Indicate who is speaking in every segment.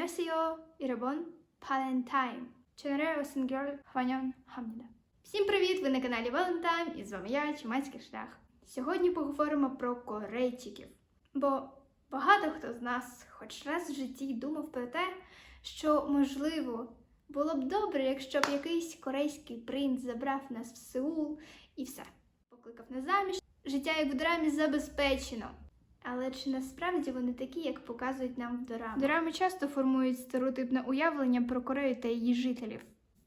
Speaker 1: 안녕하세요, 여러분. Valentine. Ченере Осенгер Хванян Хамніда. Всім привіт! Ви на каналі Valentine і з вами я, Чумацький шлях. Сьогодні поговоримо про корейчиків. Бо багато хто з нас хоч раз в житті думав про те, що можливо було б добре, якщо б якийсь корейський принц забрав нас в Сеул і все. Покликав на заміж, життя як в драмі забезпечено. Але чи насправді вони такі, як показують нам в дорамах? Дорами часто формують стереотипне уявлення про Корею та її жителів.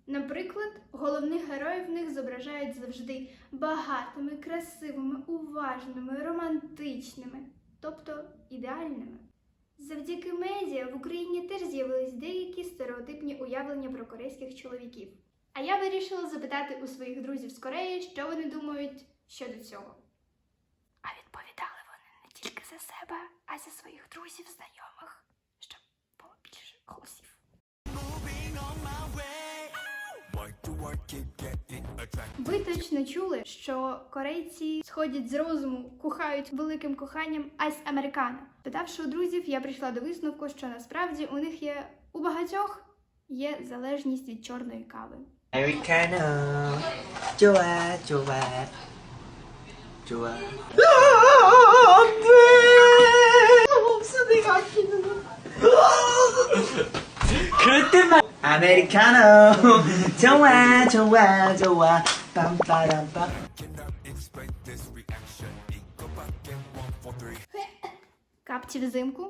Speaker 1: Наприклад, головних героїв в них зображають завжди багатими, красивими, уважними, романтичними, тобто ідеальними. Завдяки медіа в Україні теж з'явились деякі стереотипні уявлення про корейських чоловіків. А я вирішила запитати у своїх друзів з Кореї, що вони думають щодо цього. А відповідали вони не тільки за себе, а за своїх друзів, знайомих, щоб було більше голосів. Ви точно чули, що корейці сходять з розуму, кохають великим коханням айс американо. Питавши у друзів, я прийшла до висновку, що насправді у них є у багатьох є залежність від чорної кави.
Speaker 2: Американо, чува, чува, чува. 아메리카노 좋아 좋아 좋아 빰빠람빰
Speaker 1: Капці взимку.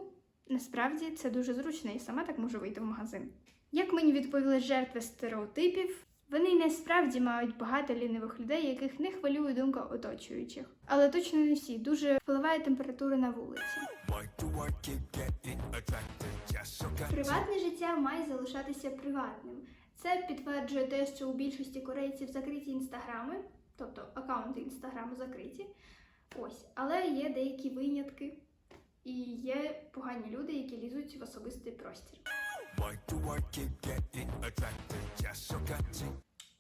Speaker 1: Насправді це дуже зручно і сама так можу вийти в магазин. Як мені відповіли жертви стереотипів, вони й насправді мають багато лінивих людей, яких не хвилює думка оточуючих. Але точно не всі дуже впливає температура на вулиці. Приватне життя має залишатися приватним. Це підтверджує те, що у більшості корейців закриті інстаграми, тобто аккаунти інстаграму закриті. Ось, але є деякі винятки. І є погані люди, які лізуть в особистий простір.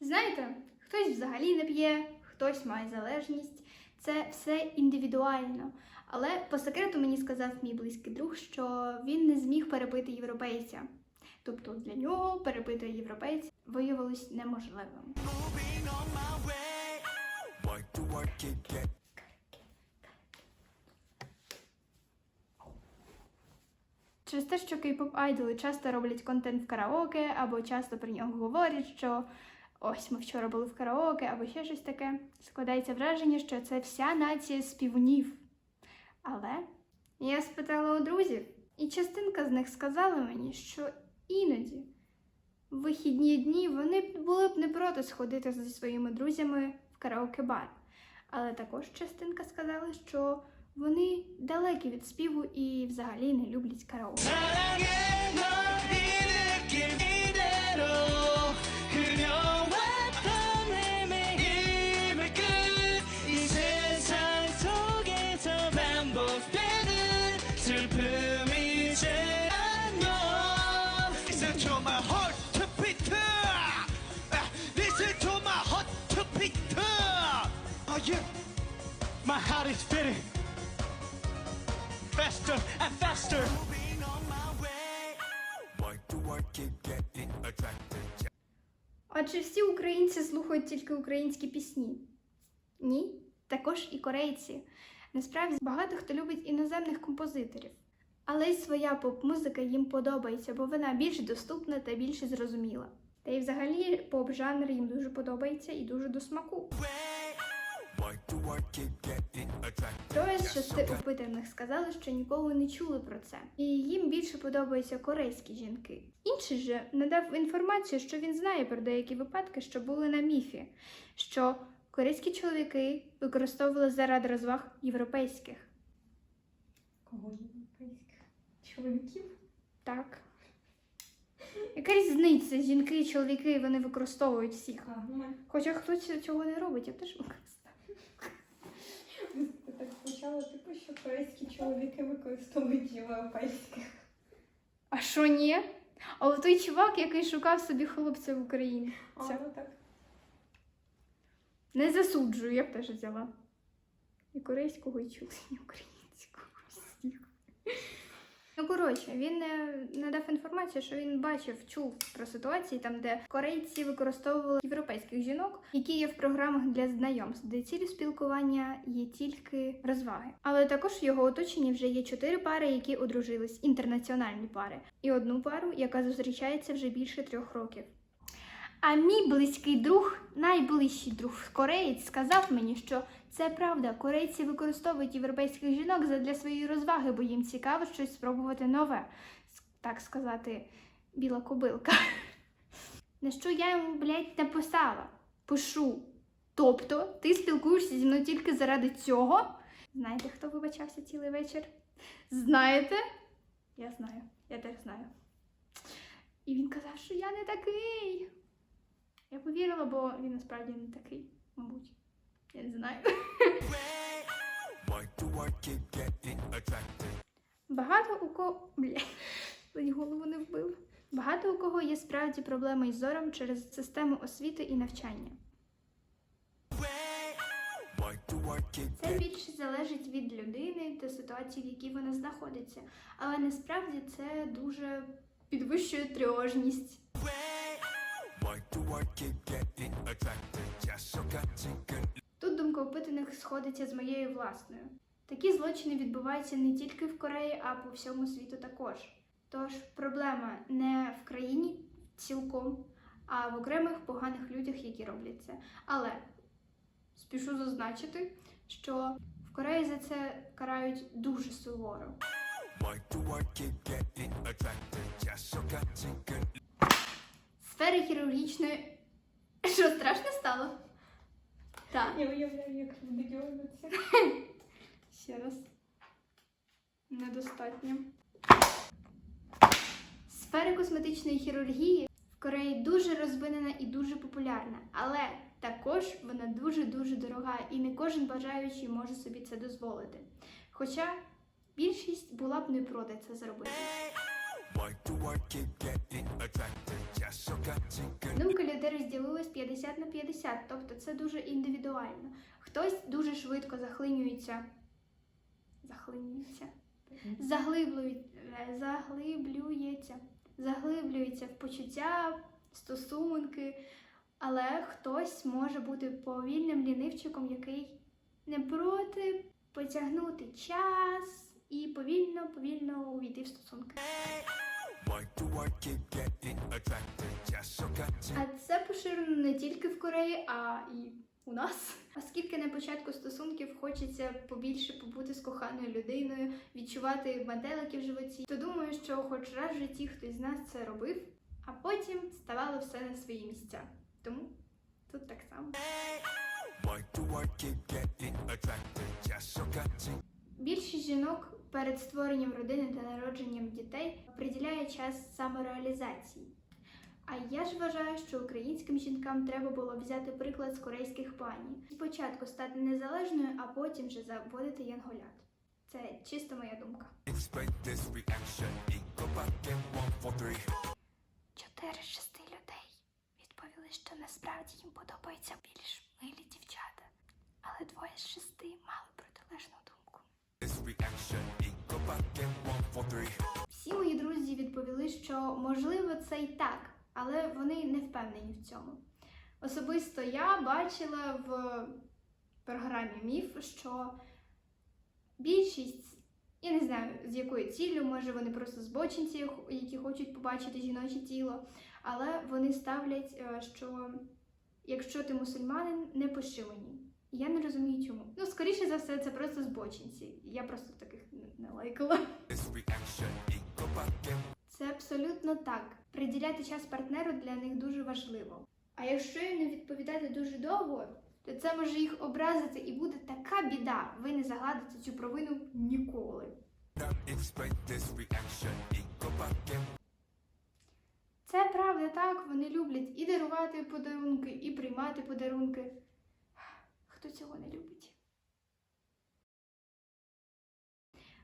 Speaker 1: Знаєте, хтось взагалі не п'є, хтось має залежність. Це все індивідуально. Але по секрету мені сказав мій близький друг, що він не зміг перепити європейця. Тобто для нього перепити європейця виявилось неможливим. Через те, що кей-поп айдоли часто роблять контент в караоке, або часто про нього говорять, що ось ми вчора були в караоке, або ще щось таке, складається враження, що це вся нація співунів. Але я спитала у друзів, і частинка з них сказала мені, що іноді в вихідні дні вони були б не проти сходити зі своїми друзями в караоке-бар. Але також частинка сказала, що вони далекі від співу і взагалі не люблять караоке.
Speaker 3: Faster and faster.
Speaker 1: Адже всі українці слухають тільки українські пісні. Ні, також і корейці. Насправді багато хто любить іноземних композиторів. Але й своя поп-музика їм подобається, бо вона більш доступна та більш зрозуміла. Та й взагалі поп-жанр їм дуже подобається і дуже до смаку. Троє з шести опитаних сказали, що ніколи не чули про це, і їм більше подобаються корейські жінки. Інший же надав інформацію, що він знає про деякі випадки, що були на міфі, що корейські чоловіки використовували заради розваг європейських.
Speaker 4: Кого європейських чоловіків?
Speaker 1: Так. Яка різниця? Жінки і чоловіки вони використовують всіх.
Speaker 4: Ну
Speaker 1: Хоча хтось цього не робить, я теж використовую.
Speaker 4: Почала, типу, що корейські чоловіки використовують європейських.
Speaker 1: А що ні? А от той чувак, який шукав собі хлопця в Україні.
Speaker 4: А,
Speaker 1: Це
Speaker 4: ну так.
Speaker 1: не засуджую, я б теж взяла. І корейського, і чула, і українського. Всіх. Ну коротше, він е, надав інформацію, що він бачив, чув про ситуації, там де корейці використовували європейських жінок, які є в програмах для знайомств, де цілі спілкування є тільки розваги. Але також в його оточенні вже є чотири пари, які одружились, інтернаціональні пари, і одну пару, яка зустрічається вже більше трьох років. А мій близький друг, найближчий друг кореєць, сказав мені, що це правда. Корейці використовують європейських жінок задля своєї розваги, бо їм цікаво щось спробувати нове. Так сказати, біла кобилка. На що я йому, блядь, написала? Пишу. Тобто, ти спілкуєшся зі мною тільки заради цього? Знаєте, хто вибачався цілий вечір? Знаєте? Я знаю, я теж знаю. І він казав, що я не такий. Я повірила, бо він насправді не такий, мабуть. Я не знаю. Багато у кого. Бля, ледь голову не вбив. Багато у кого є справді проблеми із зором через систему освіти і навчання. Це більше залежить від людини та ситуації, в якій вона знаходиться. Але насправді це дуже підвищує тривожність. Тут думка опитаних сходиться з моєю власною. Такі злочини відбуваються не тільки в Кореї, а по всьому світу також. Тож проблема не в країні цілком, а в окремих поганих людях, які роблять це. Але спішу зазначити, що в Кореї за це карають дуже суворо. Сфери хірургічної. Що страшно стало? Так.
Speaker 4: Я уявляю, як люди дьорнуться.
Speaker 1: Ще раз. Недостатньо. Сфера косметичної хірургії в Кореї дуже розвинена і дуже популярна, але також вона дуже-дуже дорога і не кожен бажаючий може собі це дозволити. Хоча більшість була б не проти це зробити. Думка людей розділилась 50 на 50, тобто це дуже індивідуально. Хтось дуже швидко захлинюється. Захлинюється. Е, заглиблюється. Заглиблюється в почуття, стосунки. Але хтось може бути повільним лінивчиком, який не проти потягнути час і повільно, повільно увійти в стосунки. А це поширено не тільки в Кореї, а і у нас. Оскільки на початку стосунків хочеться побільше побути з коханою людиною, відчувати метелики в животі, то думаю, що хоч раз в житті хтось з нас це робив, а потім ставало все на свої місця. Тому тут так само. Більшість жінок перед створенням родини та народженням дітей приділяє час самореалізації. А я ж вважаю, що українським жінкам треба було взяти приклад з корейських пані. Спочатку стати незалежною, а потім вже заводити янголят. Це чисто моя думка. Чотири з шести людей відповіли, що насправді їм подобаються більш милі дівчата, але двоє з шести мали протилежну думку. Всі мої друзі відповіли, що можливо це і так, але вони не впевнені в цьому. Особисто я бачила в програмі Міф, що більшість, я не знаю з якою ціллю, може вони просто збочинці, які хочуть побачити жіноче тіло, але вони ставлять, е, що якщо ти мусульманин, не пошивані. Я не розумію чому. Ну, скоріше за все, це просто збочинці. Я просто таких не лайкала. Абсолютно так. Приділяти час партнеру для них дуже важливо. А якщо їм не відповідати дуже довго, то це може їх образити і буде така біда. Ви не загладите цю провину ніколи. Це правда так, вони люблять і дарувати подарунки, і приймати подарунки. Хто цього не любить?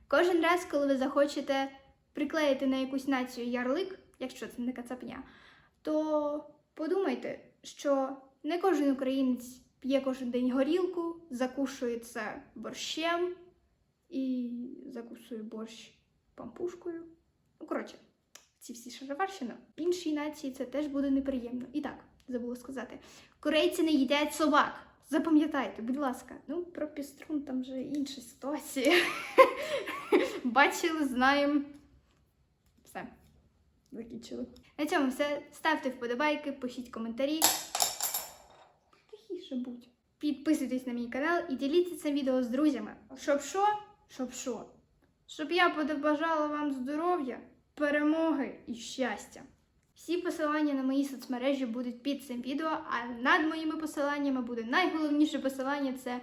Speaker 1: Кожен раз, коли ви захочете приклеїти на якусь націю ярлик, якщо це не кацапня, то подумайте, що не кожен українець п'є кожен день горілку, закушує це борщем і закусує борщ пампушкою. Ну, коротше, ці всі шароварщина. Іншій нації це теж буде неприємно. І так, забула сказати: корейці не їдять собак. Запам'ятайте, будь ласка. Ну, про піструн там вже інша ситуація. Бачили, знаємо. Закінчили. На цьому все. Ставте вподобайки, пишіть коментарі. Тихіше будь. Підписуйтесь на мій канал і діліться цим відео з друзями. Щоб що? Щоб що? Щоб я побажала вам здоров'я, перемоги і щастя. Всі посилання на мої соцмережі будуть під цим відео, а над моїми посиланнями буде найголовніше посилання це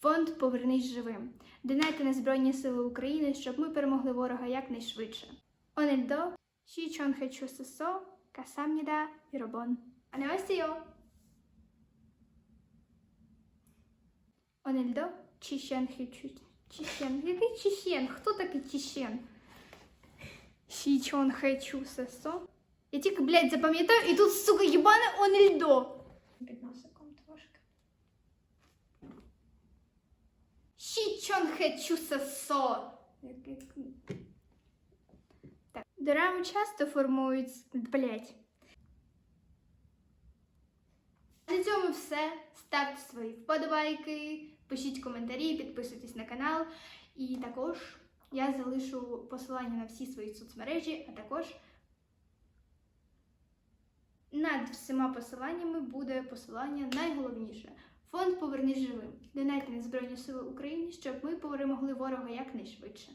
Speaker 1: фонд Повернись живим. Донайте на Збройні Сили України, щоб ми перемогли ворога якнайшвидше. Онельдо, Шічон Хечу Сосо, Касамніда і Робон. Анеосіо! Онельдо, Чіщен Хечу. Чіщен. Який Чіщен? Хто такий Чіщен? Шічон Хечу Сосо. Я тільки, блядь, запам'ятаю, і тут, сука, їбане Онельдо.
Speaker 4: Під носиком трошки.
Speaker 1: Шічон Хечу Сосо. Як- як- Так. Дорами часто формують. Блять. На цьому все. Ставте свої вподобайки, пишіть коментарі, підписуйтесь на канал. І також я залишу посилання на всі свої соцмережі, а також над всіма посиланнями буде посилання найголовніше. Фонд Повернись живим. Донайте на Збройні Сили України, щоб ми перемогли ворога якнайшвидше.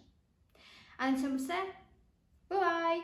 Speaker 1: А на цьому все. Bye-bye!